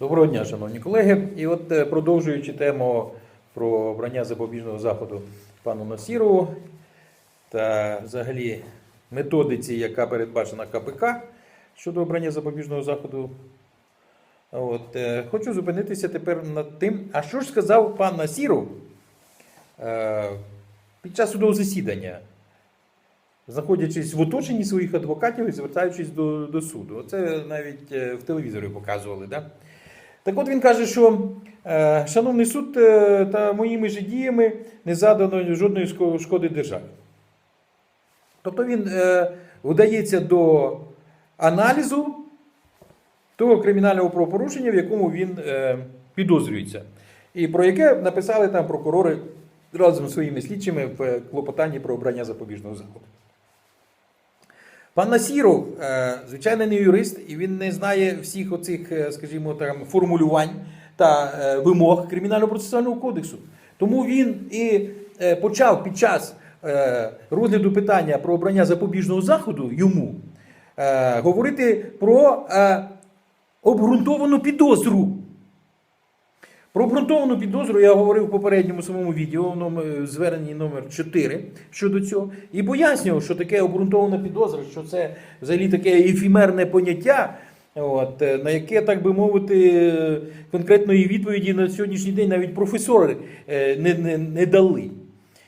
Доброго дня, шановні колеги. І от е, продовжуючи тему про обрання запобіжного заходу пану Насірову та взагалі методиці, яка передбачена КПК щодо обрання запобіжного заходу. От, е, хочу зупинитися тепер над тим, а що ж сказав пан Насіров е, під час судового засідання, знаходячись в оточенні своїх адвокатів і звертаючись до, до суду. Це навіть в телевізорі показували. Да? Так от він каже, що е, шановний суд е, та моїми ж діями не задано жодної шкоди державі. Тобто він е, вдається до аналізу того кримінального правопорушення, в якому він підозрюється, і про яке написали там прокурори разом з своїми слідчими в клопотанні про обрання запобіжного заходу. Пан Насіров, е, звичайно, не юрист, і він не знає всіх оцих, е, скажімо, там, формулювань та е, вимог Кримінально-процесуального кодексу. Тому він і почав під час розгляду питання про обрання запобіжного заходу йому говорити про обґрунтовану підозру. Про обґрунтовану підозру я говорив в попередньому самому відео, в зверненні номер 4 щодо цього, і пояснював, що таке обґрунтована підозра, що це взагалі таке ефімерне поняття, от, е, на яке, так би мовити, е, конкретної відповіді на сьогоднішній день навіть професори е, не, не, не дали.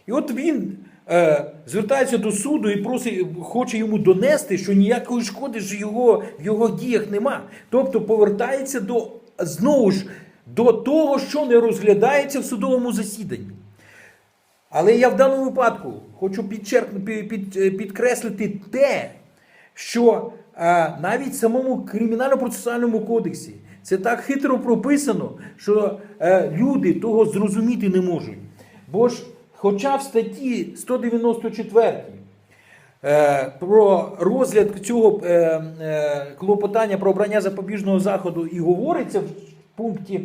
І от він е, звертається до суду і просить, хоче йому донести, що ніякої шкоди ж його, в його діях нема. Тобто повертається до знову ж до того, що не розглядається в судовому засіданні. Але я в даному випадку хочу під, під, підкреслити те, що е, навіть в самому кримінально-процесуальному кодексі це так хитро прописано, що е, люди того зрозуміти не можуть. Бо ж, хоча в статті 194 е, про розгляд цього е, е, клопотання про обрання запобіжного заходу і говориться пункті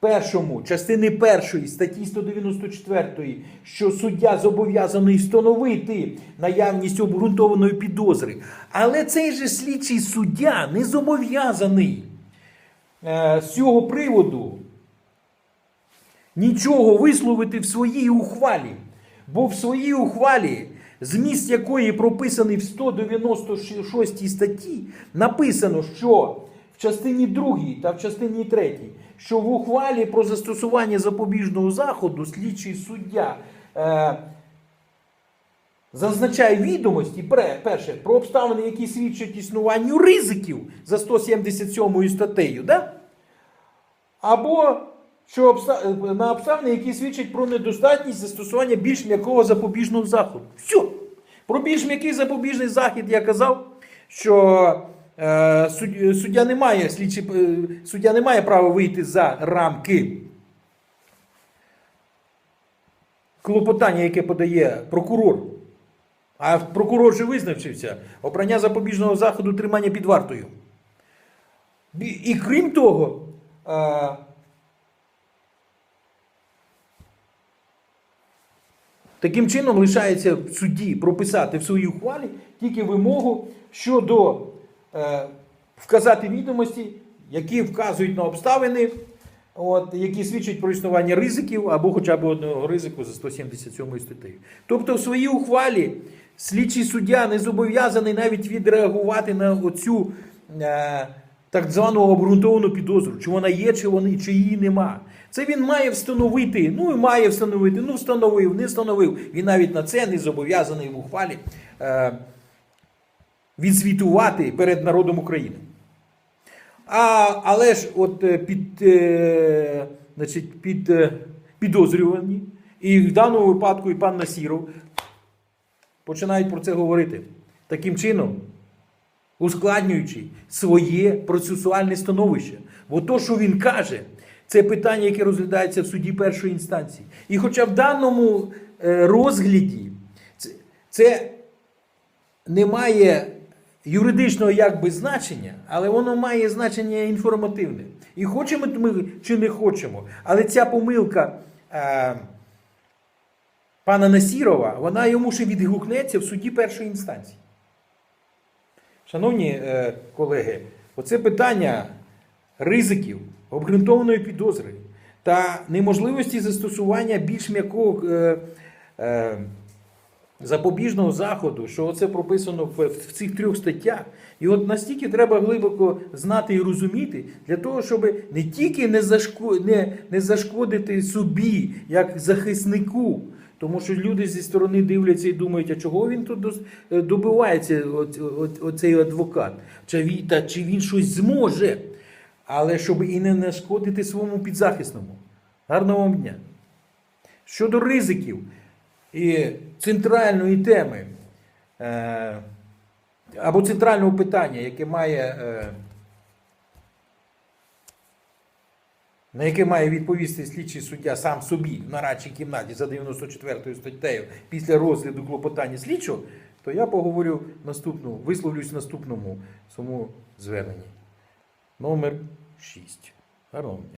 першому, частини першої статті 194, що суддя зобов'язаний встановити наявність обґрунтованої підозри. Але цей же слідчий суддя не зобов'язаний е, з цього приводу нічого висловити в своїй ухвалі. Бо в своїй ухвалі, зміст якої прописаний в 196 статті, написано, що частині 2 та в частині 3, що в ухвалі про застосування запобіжного заходу слідчий суддя е, зазначає відомості, перше, про обставини, які свідчать існуванню ризиків за 177 статтею. Да? Або що обста- на обставини, які свідчать про недостатність застосування більш м'якого запобіжного заходу. Все. Про більш м'який запобіжний захід я казав, що е, суддя, не має, слідчий, е, суддя не має права вийти за рамки клопотання, яке подає прокурор. А прокурор же визначився обрання запобіжного заходу тримання під вартою. І крім того, е, таким чином лишається в суді прописати в своїй ухвалі тільки вимогу щодо е, вказати відомості, які вказують на обставини, от, які свідчать про існування ризиків або хоча б одного ризику за 177 статтею. Тобто в своїй ухвалі слідчий суддя не зобов'язаний навіть відреагувати на оцю е, так звану обґрунтовану підозру, чи вона є, чи, вони, чи її нема. Це він має встановити, ну і має встановити, ну встановив, не встановив. Він навіть на це не зобов'язаний в ухвалі е, відзвітувати перед народом України. А, але ж от е, під, е, значить, під е, підозрювані, і в даному випадку і пан Насіров починають про це говорити. Таким чином, ускладнюючи своє процесуальне становище. Бо то, що він каже, це питання, яке розглядається в суді першої інстанції. І хоча в даному е, розгляді це, це не має юридичного якби значення, але воно має значення інформативне. І хочемо ми чи не хочемо, але ця помилка е, пана Насірова, вона йому ще відгукнеться в суді першої інстанції. Шановні е, колеги, оце питання ризиків, обґрунтованої підозри та неможливості застосування більш м'якого е, е, запобіжного заходу, що це прописано в, в цих трьох статтях. І от настільки треба глибоко знати і розуміти, для того, щоб не тільки не, зашко, не, не зашкодити собі як захиснику. Тому що люди зі сторони дивляться і думають, а чого він тут е, добивається, оцей адвокат? Чи він щось зможе? Але щоб і не нашкодити своєму підзахисному. Гарного вам дня! Щодо ризиків і центральної теми, е, або центрального питання, яке має, е, на яке має відповісти слідчий суддя сам собі в нарадчій кімнаті за 94 статтею після розгляду клопотання слідчого, то я поговорю наступну, висловлюсь в наступному своєму зверненні. Номер 6. Гарного дня.